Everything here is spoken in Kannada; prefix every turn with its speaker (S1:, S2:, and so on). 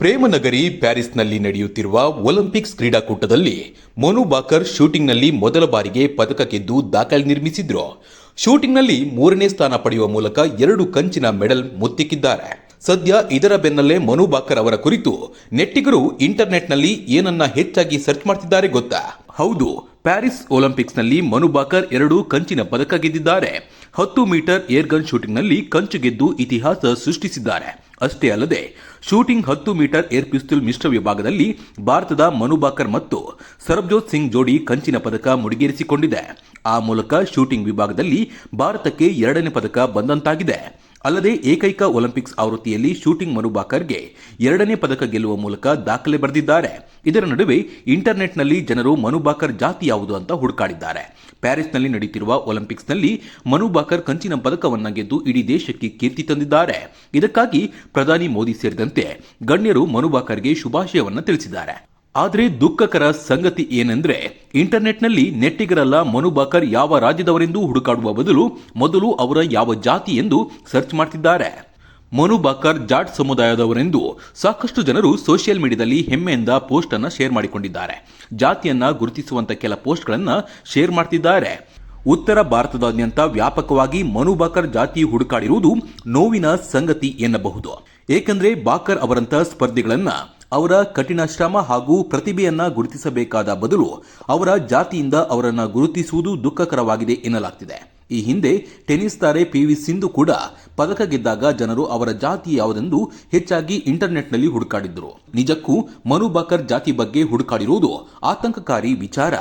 S1: ಪ್ರೇಮನಗರಿ ಪ್ಯಾರಿಸ್ನಲ್ಲಿ ನಡೆಯುತ್ತಿರುವ ಒಲಿಂಪಿಕ್ಸ್ ಕ್ರೀಡಾಕೂಟದಲ್ಲಿ ಮನು ಬಾಕರ್ ಶೂಟಿಂಗ್ನಲ್ಲಿ ಮೊದಲ ಬಾರಿಗೆ ಪದಕ ಗೆದ್ದು ದಾಖಲೆ ನಿರ್ಮಿಸಿದ್ರು. ಶೂಟಿಂಗ್ನಲ್ಲಿ ಮೂರನೇ ಸ್ಥಾನ ಪಡೆಯುವ ಮೂಲಕ ಎರಡು ಕಂಚಿನ ಮೆಡಲ್ ಮುತ್ತಿಕ್ಕಿದ್ದಾರೆ. ಸದ್ಯ ಇದರ ಬೆನ್ನಲ್ಲೇ ಮನು ಬಾಕರ್ ಅವರ ಕುರಿತು ನೆಟ್ಟಿಗರು ಇಂಟರ್ನೆಟ್ನಲ್ಲಿ ಏನನ್ನ ಹೆಚ್ಚಾಗಿ ಸರ್ಚ್ ಮಾಡ್ತಿದ್ದಾರೆ ಗೊತ್ತಾ? ಹೌದು ಪ್ಯಾರಿಸ್ ಒಲಿಂಪಿಕ್ಸ್ನಲ್ಲಿ ಮನು ಬಾಕರ್ ಎರಡು ಕಂಚಿನ ಪದಕ ಗೆದ್ದಿದ್ದಾರೆ. ಹತ್ತು ಮೀಟರ್ ಏರ್ಗನ್ ಶೂಟಿಂಗ್ನಲ್ಲಿ ಕಂಚು ಗೆದ್ದು ಇತಿಹಾಸ ಸೃಷ್ಟಿಸಿದ್ದಾರೆ. ಅಷ್ಟೇ ಅಲ್ಲದೆ, ಶೂಟಿಂಗ್ ಹತ್ತು ಮೀಟರ್ ಏರ್ ಪಿಸ್ತೂಲ್ ಮಿಶ್ರ ವಿಭಾಗದಲ್ಲಿ ಭಾರತದ ಮನು ಬಾಕರ್ ಮತ್ತು ಸರಬ್ಜೋತ್ ಸಿಂಗ್ ಜೋಡಿ ಕಂಚಿನ ಪದಕ ಮುಡಿಗೇರಿಸಿಕೊಂಡಿದೆ. ಆ ಮೂಲಕ ಶೂಟಿಂಗ್ ವಿಭಾಗದಲ್ಲಿ ಭಾರತಕ್ಕೆ ಎರಡನೇ ಪದಕ ಬಂದಂತಾಗಿದೆ. ಅಲ್ಲದೆ ಏಕೈಕ ಒಲಿಂಪಿಕ್ಸ್ ಆವೃತ್ತಿಯಲ್ಲಿ ಶೂಟಿಂಗ್ ಮನು ಬಾಕರ್ಗೆ ಎರಡನೇ ಪದಕ ಗೆಲ್ಲುವ ಮೂಲಕ ದಾಖಲೆ ಬರೆದಿದ್ದಾರೆ. ಇದರ ನಡುವೆ ಇಂಟರ್ನೆಟ್ನಲ್ಲಿ ಜನರು ಮನುಬಾಕರ್ ಜಾತಿ ಯಾವುದು ಅಂತ ಹುಡುಕಾಡಿದ್ದಾರೆ. ಪ್ಯಾರಿಸ್ನಲ್ಲಿ ನಡೆಯುತ್ತಿರುವ ಒಲಿಂಪಿಕ್ಸ್ನಲ್ಲಿ ಮನುಬಾಕರ್ ಕಂಚಿನ ಪದಕವನ್ನ ಗೆದ್ದು ಇಡೀ ದೇಶಕ್ಕೆ ಕೀರ್ತಿ ತಂದಿದ್ದಾರೆ. ಇದಕ್ಕಾಗಿ ಪ್ರಧಾನಿ ಮೋದಿ ಸೇರಿದಂತೆ ಗಣ್ಯರು ಮನುಬಾಕರ್ಗೆ ಶುಭಾಶಯವನ್ನ ತಿಳಿಸಿದ್ದಾರೆ. ಆದರೆ ದುಃಖಕರ ಸಂಗತಿ ಏನೆಂದ್ರೆ ಇಂಟರ್ನೆಟ್ನಲ್ಲಿ ನೆಟ್ಟಿಗರಲ್ಲ ಮನು ಬಾಕರ್ ಯಾವ ರಾಜ್ಯದವರೆಂದು ಹುಡುಕಾಡುವ ಬದಲು ಮೊದಲು ಅವರ ಯಾವ ಜಾತಿ ಎಂದು ಸರ್ಚ್ ಮಾಡ್ತಿದ್ದಾರೆ. ಮನು ಬಾಕರ್ ಜಾಟ್ ಸಮುದಾಯದವರೆಂದು ಸಾಕಷ್ಟು ಜನರು ಸೋಷಿಯಲ್ ಮೀಡಿಯಾದಲ್ಲಿ ಹೆಮ್ಮೆಯಿಂದ ಪೋಸ್ಟ್ ಅನ್ನು ಶೇರ್ ಮಾಡಿಕೊಂಡಿದ್ದಾರೆ. ಜಾತಿಯನ್ನ ಗುರುತಿಸುವಂತ ಕೆಲ ಪೋಸ್ಟ್ಗಳನ್ನು ಶೇರ್ ಮಾಡ್ತಿದ್ದಾರೆ. ಉತ್ತರ ಭಾರತದಾದ್ಯಂತ ವ್ಯಾಪಕವಾಗಿ ಮನು ಬಾಕರ್ ಜಾತಿ ಹುಡುಕಾಡಿರುವುದು ನೋವಿನ ಸಂಗತಿ ಎನ್ನಬಹುದು. ಏಕೆಂದರೆ ಬಾಕರ್ ಅವರಂತ ಸ್ಪರ್ಧಿಗಳನ್ನ ಅವರ ಕಠಿಣ ಶ್ರಮ ಹಾಗೂ ಪ್ರತಿಭೆಯನ್ನ ಗುರುತಿಸಬೇಕಾದ ಬದಲು ಅವರ ಜಾತಿಯಿಂದ ಅವರನ್ನು ಗುರುತಿಸುವುದು ದುಃಖಕರವಾಗಿದೆ ಎನ್ನಲಾಗ್ತಿದೆ. ಈ ಹಿಂದೆ ಟೆನಿಸ್ ತಾರೆ ಪಿ ವಿ ಸಿಂಧು ಕೂಡ ಪದಕ ಗೆದ್ದಾಗ ಜನರು ಅವರ ಜಾತಿ ಯಾವುದೆಂದು ಹೆಚ್ಚಾಗಿ ಇಂಟರ್ನೆಟ್ನಲ್ಲಿ ಹುಡುಕಾಡಿದ್ರು. ನಿಜಕ್ಕೂ ಮನು ಬಾಕರ್ ಜಾತಿ ಬಗ್ಗೆ ಹುಡುಕಾಡಿರುವುದು ಆತಂಕಕಾರಿ ವಿಚಾರ.